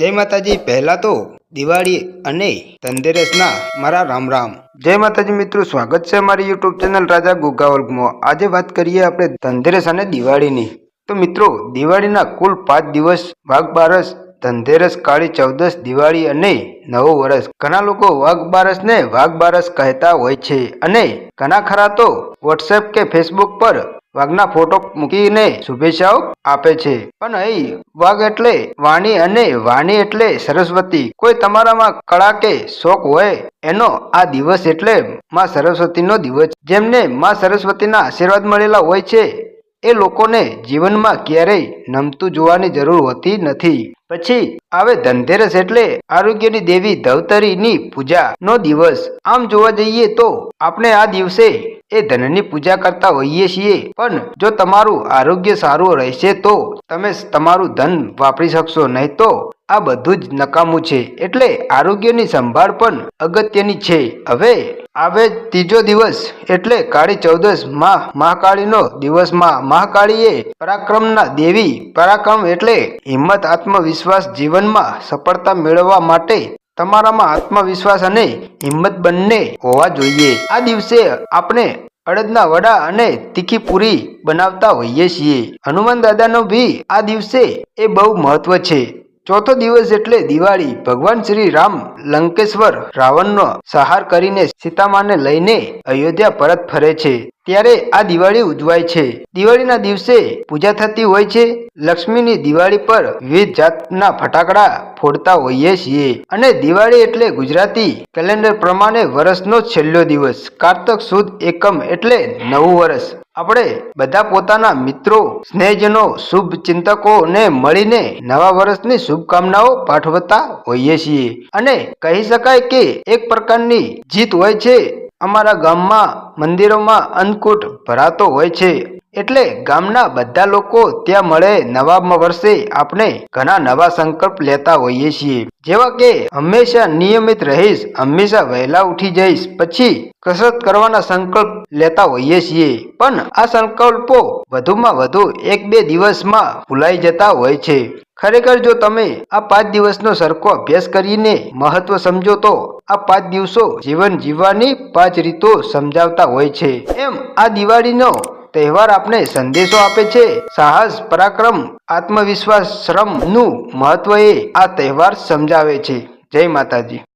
જય માતાજી, પહેલા તો દિવાળી અને ધનતેરસના મારા રામ રામ જય માતાજી મિત્રો, સ્વાગત છે અમારી યુટ્યુબ ચેનલ રાજા ગુગાવલ્ગમાં આજે વાત કરીએ આપણે ધનતેરસ અને દિવાળીની. તો મિત્રો, દિવાળીના કુલ પાંચ દિવસ વાઘ બારસ ધનતેરસ, કાળી ચૌદસ, દિવાળી અને નવો વર્ષ ઘણા લોકો વાઘ બારસને વાઘ બારસ કહેતા હોય છે અને ઘણા ખરા તો વોટ્સએપ કે ફેસબુક પર વાઘના ફોટો મૂકીને શુભેચ્છાઓ આપે છે. પણ અહીં વાઘ એટલે વાણી અને વાણી એટલે સરસ્વતી. કોઈ તમારામાં કળા કે શોખ હોય, એનો આ દિવસ એટલે માં સરસ્વતીનો દિવસ. જેમને માં સરસ્વતીના આશીર્વાદ મળેલા હોય છે, એ લોકોને જીવનમાં ક્યારેય નમતું જોવાની જરૂર હોતી નથી. પછી આવે ધનતેરસ એટલે આરોગ્યની દેવી ધવતરીની પૂજા નો દિવસ. આમ જોવા જઈએ તો આપણે આ દિવસે એ ધનની પૂજા કરતા હોઈએ છીએ. પણ જો તમારું આરોગ્ય સારું રહેશે તો તમે તમારું ધન વાપરી શકશો, નહીં તો આ બધું જ નકામું છે. એટલે આરોગ્યની સંભાળ પણ અગત્યની છે. હવે આવે ત્રીજો દિવસ એટલે કાળી ચૌદસમાં, મહાકાળીનો દિવસમાં મહાકાળીએ પરાક્રમના દેવી. પરાક્રમ એટલે હિંમત આત્મવિશ્વાસ જીવનમાં સફળતા મેળવવા માટે તમારામાં આત્મવિશ્વાસ અને હિંમત બંને હોવા જોઈએ. આ દિવસે આપણે અડદના વડા અને તીખી પૂરી બનાવતા હોઈએ છીએ. હનુમાન દાદાનો બી આ દિવસે એ બહુ મહત્વ છે. ચોથો દિવસ એટલે દિવાળી ભગવાન શ્રી રામ લંકેશ્વર રાવણનો સહાર કરીને સીતામાને લઈને અયોધ્યા પરત ફરે છે. ત્યારે આ દિવાળી ઉજવાય છે. દિવાળીના દિવસે પૂજા થતી હોય છે. લક્ષ્મીની દિવાળી પર વિવિધ જાતના ફટાકડા ફોડતા હોઈએ છીએ. અને દિવાળી એટલે ગુજરાતી કેલેન્ડર પ્રમાણે વર્ષનો છેલ્લો દિવસ. કારતક સુદ એકમ એટલે નવું વર્ષ આપણે બધા પોતાના મિત્રો, સ્નેહજનો શુભ ચિંતકોને મળીને નવા વર્ષની શુભકામનાઓ પાઠવતા હોઈએ છીએ. અને કહી શકાય કે એક પ્રકારની જીત હોય છે. અમારા ગામમાં, મંદિરોમાં અન્નકૂટ ભરાતો હોય છે. એટલે ગામના બધા લોકો ત્યાં મળે નવા વર્ષે આપણે ઘણા નવા સંકલ્પ લેતા હોઈએ છીએ. જેવા કે હંમેશા નિયમિત રહીશ, હંમેશા વહેલા ઉઠી જઈશ, પછી કસરત કરવાના સંકલ્પ લેતા હોઈએ છીએ. પણ આ સંકલ્પો વધુમાં વધુ એક બે દિવસમાં ભૂલાઈ જતા હોય છે. ખરેખર જો તમે આ પાંચ દિવસનો સરખો અભ્યાસ કરીને મહત્વ સમજો તો આ પાંચ દિવસો જીવન જીવવાની પાંચ રીતો સમજાવતા હોય છે. એમ આ દિવાળીનો તહેવાર આપણે સંદેશો આપે છે. સાહસ, પરાક્રમ, આત્મવિશ્વાસ, શ્રમનું મહત્વ એ આ તહેવાર સમજાવે છે. જય માતાજી.